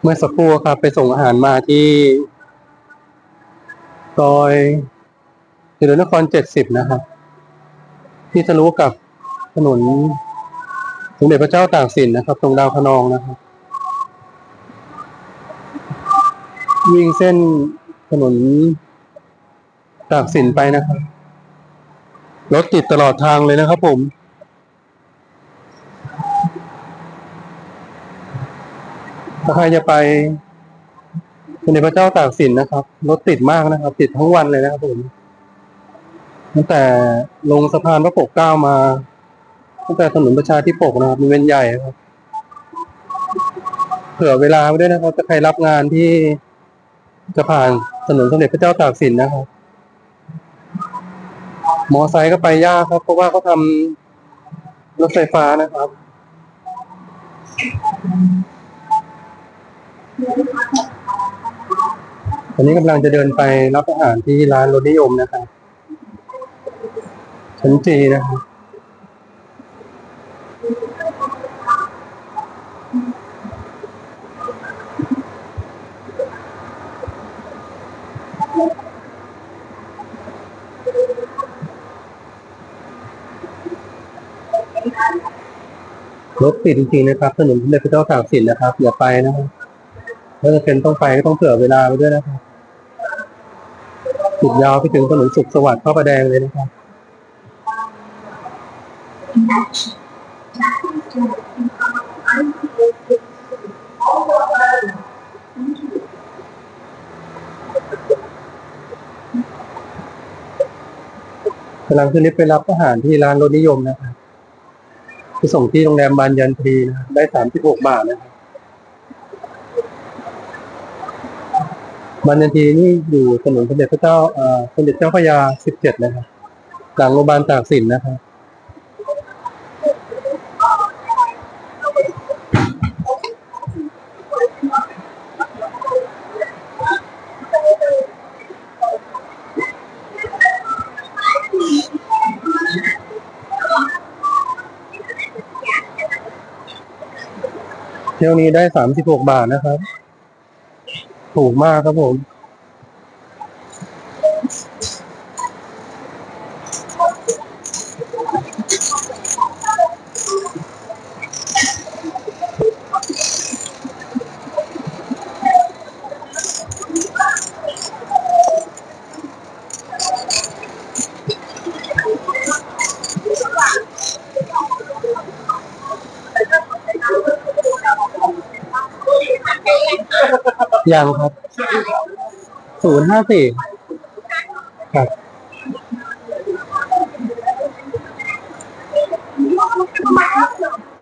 เมื่อสักครู่ครับไปส่งอาหารมาที่ซอยเจริญนครเจ็ดสิบนะครับ ที่ทะลุกับถนนสมเด็จพระเจ้าตากสินนะครับ ตรงดาวคะนองนะครับ วิ่งเส้นถนนตากสินไปนะครับ รถติดตลอดทางเลยนะครับผม ถ้าใครจะไปสมเด็จพระเจ้าตากสินนะครับ รถติดมากนะครับ ติดทั้งวันเลยนะครับผม ตั้งแต่ลงสะพานพระปกเก้ามา ตั้งแต่ถนนประชาธิปกนะครับ มันเป็นใหญ่ครับ เผื่อเวลาไว้ด้วยนะครับ จะใครรับงานที่จะผ่านถนนสมเด็จพระเจ้าตากสินนะครับ มอไซค์ก็ไปยากครับ เพราะว่าเขาทำรถไฟฟ้านะครับ ตอนนี้กำลังจะเดินไปรับอาหารที่ร้านรถนิยมนะครับชั้นจีนะครับ รถติดจริงๆนะครับถนนสมเด็จพระเจ้าตากสินนะครับอย่าไปนะครับถ้าจะเป็นต้องไปก็ต้องเผื่อเวลาไว้ด้วยนะครับติดยาวไปถึงถนนสุขสวัสดิ์พระประแดงเลยนะครับกำลังขึ้นลิฟต์ไปรับอาหารที่ร้านรถนิยมนะครับ ไปส่งที่โรงแรมบานยันทรีนะครับได้สามสิบหกบาทนะครับบานยันทรีนี่อยู่ถนนสมเด็จพระเจ้าอ่าสมเด็จเจ้าพระยาสิบเจ็ดนะครับหลังโรงพยาบาลตากสินนะครับ เที่ยวนี้ได้สามสิบหกบาทนะครับ ถูกมากครับผม ยังครับ ศูนย์ห้าสี่ครับ